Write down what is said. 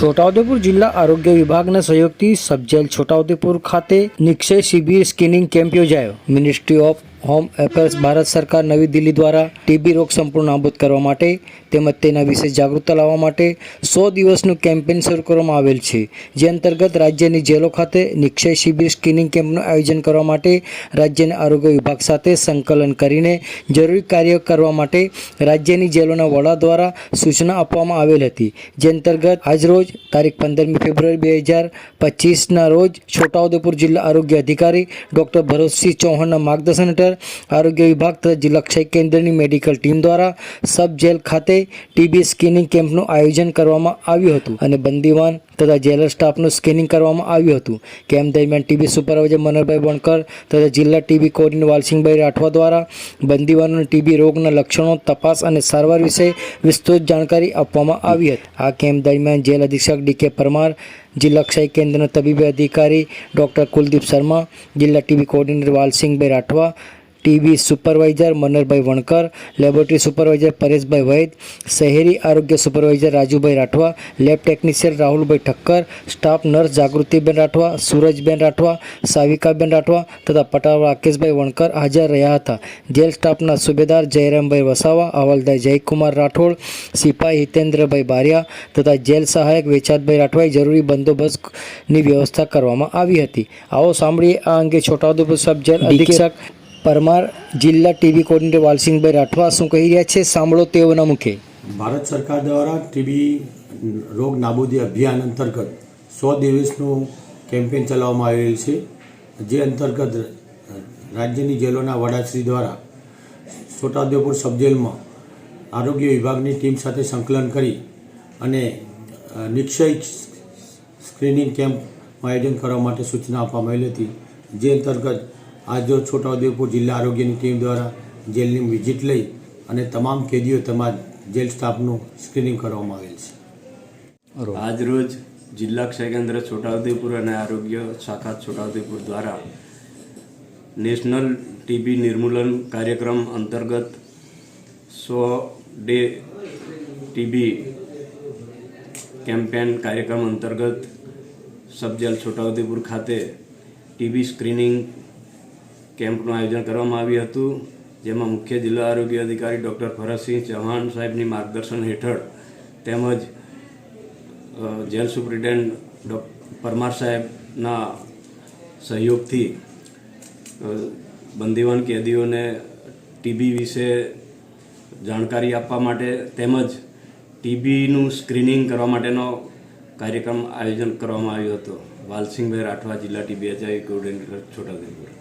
છોટાઉદેપુર જિલ્લા આરોગ્ય વિભાગના સહયોગથી સબજેલ છોટાઉદેપુર ખાતે નિક્ષય શિબિર સ્કિનિંગ કેમ્પ યોજાયો. Ministry of home affairs Bharat સરકાર નવી દિલ્હી દ્વારા ટીબી રોગ સંપૂર્ણ નાબૂદ કરવા માટે તેમજ તેના વિશે જાગૃતતા લાવવા માટે સો દિવસનું કેમ્પેન શરૂ કરવામાં આવેલ છે. જે અંતર્ગત રાજ્યની જેલો ખાતે નિક્ષય શિબિર સ્કિનિંગ કેમ્પનું આયોજન કરવા માટે રાજ્યના આરોગ્ય વિભાગ સાથે સંકલન કરીને જરૂરી કાર્ય કરવા માટે રાજ્યની જેલોના વડા દ્વારા સૂચના આપવામાં આવેલ હતી. જે અંતર્ગત આજરોજ તારીખ પંદરમી ફેબ્રુઆરી બે હજાર પચીસના રોજ છોટાઉદેપુર જિલ્લા આરોગ્ય અધિકારી ડૉક્ટર ભરતસિંહ ચૌહાણના માર્ગદર્શન હેઠળ આરોગ્ય વિભાગ તથા જિલ્લા ક્ષય કેન્દ્રની મેડિકલ ટીમ દ્વારા સબ જેલ ખાતે ટીબી સ્કિનિંગ કેમ્પનું આયોજન કરવામાં આવ્યું હતું અને બંદીવાન તથા જેલર સ્ટાફનું સ્કેનિંગ કરવામાં આવ્યું હતું. કેમ્પ દરમિયાન ટીબી સુપરવાઇઝર મનોહરભાઈ વણકર તથા જિલ્લા ટીબી કોર્ડિનેટર વાલસિંહભાઈ રાઠવા દ્વારા બંદીવાનોને ટીબી રોગના લક્ષણો તપાસ અને સારવાર વિશે વિસ્તૃત જાણકારી આપવામાં આવી હતી. આ કેમ્પ દરમિયાન જેલ અધિક્ષક ડી કે પરમાર, જિલ્લા ક્ષય કેન્દ્રના તબીબી અધિકારી ડૉક્ટર કુલદીપ શર્મા, જિલ્લા TB coordinator Valsinhbhai Rathwa TB supervisor Manarbhai Vankar laboratory supervisor Pareshbhai Vaid શહેરી આરોગ્ય supervisor Rajubhai Rathwa lab technician Rahulbhai Thakkar staff nurse Jagrutiben Rathwa Surajben Rathwa Savikaben Rathwa તથા પટાવ રાકેશભાઈ વણકર હાજર રહ્યા હતા. જેલ સ્ટાફના સુબેદાર જયરામભાઈ વસાવા હવાલદાર જયકુમાર રાઠોડ સિપાહી હિતેન્દ્રભાઈ બારિયા તથા જેલ સહાયક વેચાતભાઈ રાઠવાએ જરૂરી બંદોબસ્તની વ્યવસ્થા કરવામાં આવી હતી. આવો સાંભળીએ આ અંગે છોટાઉદેપુર સબ જેલ અધિક્ષક પરમાર જિલ્લા ટીબી કોર્ડિનેટર વાલસિંહભાઈ રાઠવા શું કહી રહ્યા છે? સાંભળો તેઓના મુખે. ભારત સરકાર દ્વારા ટીબી રોગ નાબૂદી અભિયાન અંતર્ગત સો દિવસનું કેમ્પેન ચલાવવામાં આવેલ છે. જે અંતર્ગત રાજ્યની જેલોના વડાશ્રી દ્વારા છોટાઉદેપુર સબજેલમાં આરોગ્ય વિભાગની ટીમ સાથે સંકલન કરી અને નિશ્ચય સ્ક્રીનિંગ કેમ્પનું આયોજન કરવા માટે સૂચના આપવામાં આવેલી હતી. જે અંતર્ગત આજરોજ છોટાઉદેપુર જિલ્લા આરોગ્યની ટીમ દ્વારા જેલની વિઝિટ લઈ અને તમામ કેદીઓ તેમજ જેલ સ્ટાફનું સ્ક્રીનિંગ કરવામાં આવેલ છે. આજરોજ જિલ્લા ક્ષય કેન્દ્ર છોટાઉદેપુર અને આરોગ્ય શાખા છોટાઉદેપુર દ્વારા નેશનલ ટીબી નિર્મૂલન કાર્યક્રમ અંતર્ગત સો ડે ટીબી કેમ્પેન કાર્યક્રમ અંતર્ગત સબજેલ છોટાઉદેપુર ખાતે ટીબી સ્ક્રીનિંગ કેમ્પનું આયોજન કરવામાં આવ્યું હતું, જેમાં મુખ્ય જિલ્લા આરોગ્ય અધિકારી ડૉક્ટર ભરતસિંહ ચૌહાણ સાહેબની માર્ગદર્શન હેઠળ તેમજ જેલ સુપ્રિન્ટેન્ડ પરમાર સાહેબના સહયોગથી બંદીવાન કેદીઓને ટીબી વિશે જાણકારી આપવા માટે તેમજ ટીબીનું સ્ક્રીનિંગ કરવા માટેનો કાર્યક્રમ આયોજન કરવામાં આવ્યો હતો. વાલસિંહભાઈ રાઠવા જિલ્લા ટીબી એચઆઈ, કોર્ડિનેટર છોટાઉદેપુર.